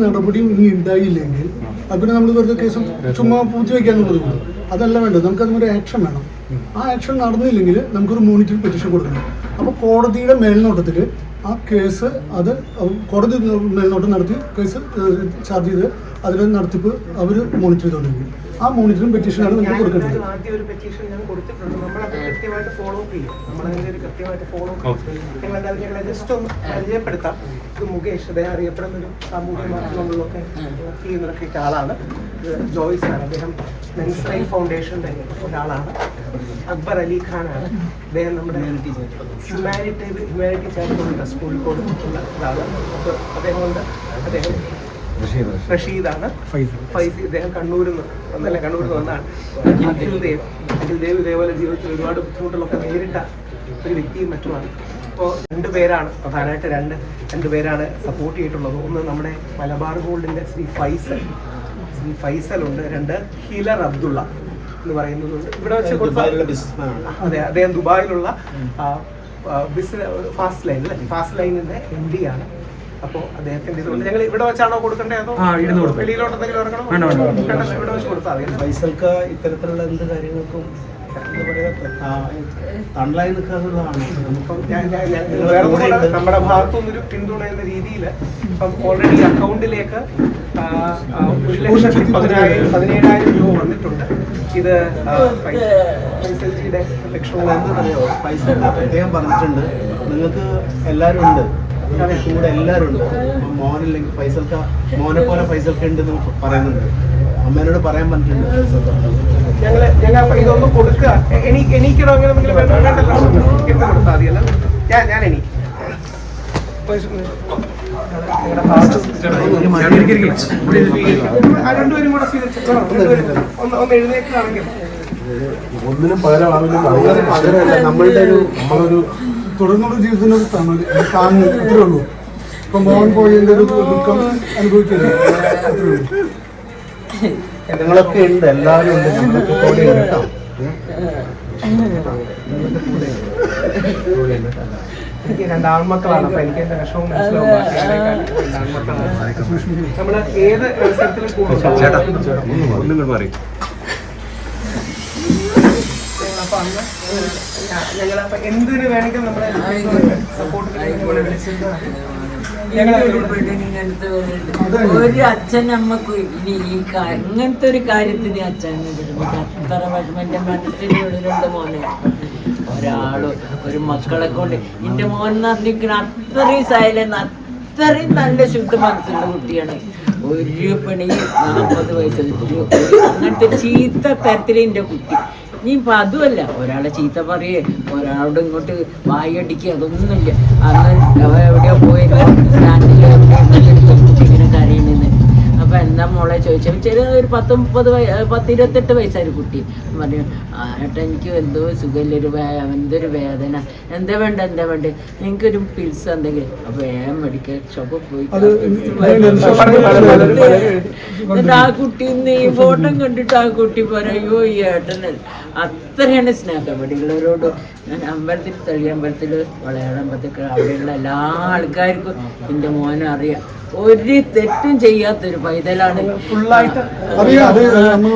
നടപടിയും ഇനി ഉണ്ടായില്ലെങ്കിൽ അത് പിന്നെ നമ്മൾ വെറുതെ കേസ് ചുമ്മാ പൂഴ്ത്തി വയ്ക്കാന്നുള്ളത് കൊണ്ട് അതല്ല വേണ്ടത്. നമുക്ക് അതിനൊരു ആക്ഷൻ വേണം. ആ ആക്ഷൻ നടന്നില്ലെങ്കിൽ നമുക്കൊരു മോണിറ്ററിംഗ് പെറ്റിഷൻ കൊടുക്കണം. അപ്പോൾ കോടതിയുടെ മേൽനോട്ടത്തിൽ ആ കേസ് അത് കോടതി മേൽനോട്ടം നടത്തി കേസ് ചാർജ് ചെയ്ത് അതിന്റെ നടത്തിപ്പ് അവർ മോണിറ്റർ ചെയ്തുകൊണ്ടിരിക്കും ആ മോണിറ്ററിംഗ് പെറ്റീഷനാണ് നിങ്ങൾ കൊടുക്കേണ്ടത്. ആദ്യം ഒരു പെറ്റീഷൻ ഞാൻ കൊടുത്തിട്ടുണ്ട്. നമ്മൾ അത് കൃത്യമായിട്ട് ഫോളോ അപ്പ് ചെയ്യും. നമ്മളതിന്റെ ഒരു കൃത്യമായിട്ട് ഫോളോ അപ്പ് ഞങ്ങൾ എന്തായാലും ഞങ്ങളെ ജസ്റ്റ് ഒന്ന് പരിചയപ്പെടുത്താം. ഇത് മുകേഷ് അദ്ദേഹം അറിയപ്പെടുന്ന ഒരു സാമൂഹ്യ മാധ്യമങ്ങളിലൊക്കെ വർക്ക് ചെയ്യുന്നതൊക്കെ ആളാണ്. ജോയ്സ് ആണ്. അദ്ദേഹം മെൻസ്റൈ ഫൗണ്ടേഷന്റെ ഒരാളാണ്. അക്ബർ അലി ഖാനാണ് അദ്ദേഹം നമ്മുടെ humanity humanity charitable trust Kozhikode ഉള്ള ഒരാളാണ് അപ്പോൾ അദ്ദേഹം അദ്ദേഹം റഷീദാണ്. ഫൈസി ഇദ്ദേഹം കണ്ണൂരിൽ നിന്ന് വന്നല്ല കണ്ണൂരിൽ നിന്ന് വന്നാണ്. അഖിൽ ദേവ്. അഖിൽ ദേവ് ഇതേപോലെ ജീവിതത്തിൽ ഒരുപാട് ബുദ്ധിമുട്ടുകളൊക്കെ നേരിട്ട ഒരു വ്യക്തിയും മറ്റുമാണ്. ഇപ്പോൾ രണ്ട് പേരാണ് പ്രധാനമായിട്ട് രണ്ട് രണ്ട് പേരാണ് സപ്പോർട്ട് ചെയ്തിട്ടുള്ളത്. ഒന്ന് നമ്മുടെ മലബാർ ഗോൾഡിന്റെ ശ്രീ ഫൈസൽ. ശ്രീ ഫൈസൽ ഉണ്ട്. രണ്ട് ഹിലർ അബ്ദുള്ള എന്ന് പറയുന്നതുണ്ട്. ഇവിടെ വെച്ച് അതെ അദ്ദേഹം ദുബായിലുള്ള ബിസിനസ് ഫാസ്റ്റ് ലൈൻ അല്ലേ ഫാസ്റ്റ് ലൈനിന്റെ എം ഡി ആണ്. അപ്പോൾ അദ്ദേഹത്തിന്റെ ഇതുകൊണ്ട് ഞങ്ങൾ ഇവിടെ വെച്ചാണോ കൊടുക്കേണ്ടത് അതോ വെളിയിലോട്ട് എന്തെങ്കിലും ഇറങ്ങണോ വേണ്ട, ഇവിടെ വെച്ച് കൊടുത്താൽ മതി. ഫൈസൽക്ക് ഇത്തരത്തിലുള്ള എന്ത് കാര്യങ്ങൾക്കും തണലായി നിൽക്കാന്നുള്ളതാണ്. നമുക്ക് നമ്മുടെ ഭാഗത്തുനിന്നൊരു പിന്തുണ എന്ന രീതിയിൽ ഇപ്പം ഓൾറെഡി അക്കൗണ്ടിലേക്ക് ഒരു ലക്ഷത്തി പതിനായിരം പതിനേഴായിരം രൂപ വന്നിട്ടുണ്ട്. ഇത് പൈസ ഫൈസൽജിയുടെ ലക്ഷവും അദ്ദേഹം പറഞ്ഞിട്ടുണ്ട് നിങ്ങൾക്ക് എല്ലാവരും ഉണ്ട്. കൂടെ എല്ലാവരും ഉണ്ട്. മോനില്ലെങ്കിൽ ഫൈസൽക്ക മോനെ പോലെ ഫൈസൽക്ക ഉണ്ട് എന്ന് പറയുന്നുണ്ട്. അമ്മേനോട് പറയാൻ പറഞ്ഞിട്ടുണ്ട് ഞങ്ങൾ ഞങ്ങൾ ഇതൊന്ന് കൊടുക്കുക. എനിക്ക് അങ്ങനെ കൊടുത്താൽ മതിയല്ല ഞാൻ ഞാൻ എനിക്ക് രണ്ടുപേരും കൂടെ സ്വീകരിച്ചു? ഒന്ന് ഒന്ന് ഒന്നിനും പകരമാവില്ല നമ്മളുടെ ഒരു നമ്മളൊരു തുടർന്നുള്ള ജീവിതത്തിന് ഒരു തണൽ. അത്രേ ഉള്ളൂ. ഇപ്പൊ മോഹൻ പോയതിന്റെ ഒരു ദുഃഖം അനുഭവിക്കരുത് അത്രേ ഉള്ളൂ. നിങ്ങളൊക്കെ ഉണ്ട് എല്ലാവരും ഉണ്ട്. ഞങ്ങളൊക്കെ കൂടെ ഉണ്ട് കേട്ടോ. എനിക്ക് രണ്ട് ആൺമക്കളാണ് അപ്പൊ എനിക്ക് എന്റെ വിഷമം മനസ്സിലാവും നമ്മൾ ഏത് മത്സരത്തിലും എന്തിനു വേണമെങ്കിലും നമ്മളെ സപ്പോർട്ട് ഒരു- അച്ഛൻ നമ്മക്ക് ഇനി ഈ അങ്ങനത്തെ ഇങ്ങനത്തെ ഒരു കാര്യത്തിന് അച്ഛൻ അത്ര എന്റെ വിടുന്നുണ്ട് മോനെ. ഒരാൾ ഒരു മക്കളെ കൊണ്ട് എന്റെ മോൻ പറഞ്ഞിരിക്കുന്ന അത്രയും സൈലന്റ് അത്രയും നല്ല ശുദ്ധ മനസ്സുള്ള കുട്ടിയാണ്. ഒരു പണി നാൽപ്പത് ഒരു അങ്ങനത്തെ ചീത്ത തരത്തിൽ എന്റെ കുട്ടി. നീ ഇപ്പൊ അതുമല്ല. ഒരാളെ ചീത്ത പറയേ ഒരാളോട് ഇങ്ങോട്ട് വായടിക്കുക അതൊന്നുമില്ല. അന്ന് എവിടെയോ പോയി സ്റ്റാൻഡിൽ കരയണെന്ന് അപ്പൊ എന്താ മോളെ ചോദിച്ചു. ചെറിയ ഒരു പത്ത് മുപ്പത് പത്ത് ഇരുപത്തെട്ട് വയസ്സായൊരു കുട്ടി. പറഞ്ഞു ആട്ടെ ഏട്ടാ എനിക്ക് എന്തോ സുഖമില്ലൊരു എന്തൊരു വേദന. എന്താ വേണ്ട എന്താ വേണ്ട? എനിക്കൊരു പിൽസ് എന്തെങ്കിലും അപ്പൊ വേഗം മെഡിക്കൽ ഷോപ്പിൽ പോയി. എന്നിട്ട് ആ കുട്ടി ഈ ഫോട്ടോ കണ്ടിട്ട് ആ കുട്ടി പറയോ ഈ ഏട്ടനൽ അത്രയാണ് സ്നേഹം. ഇവിടെയുള്ളവരോട് ഞാൻ അമ്പലത്തിൽ തളിയമ്പലത്തിൽ വളയാടമ്പലത്തിൽ അവിടെയുള്ള എല്ലാ ആൾക്കാർക്കും എന്റെ മോനെ അറിയാം ഒരു തെറ്റും ചെയ്യാത്തൊരു പൈതലാണ്. ഫുള്ളായിട്ട് അറിയാം. അത് നമ്മൾ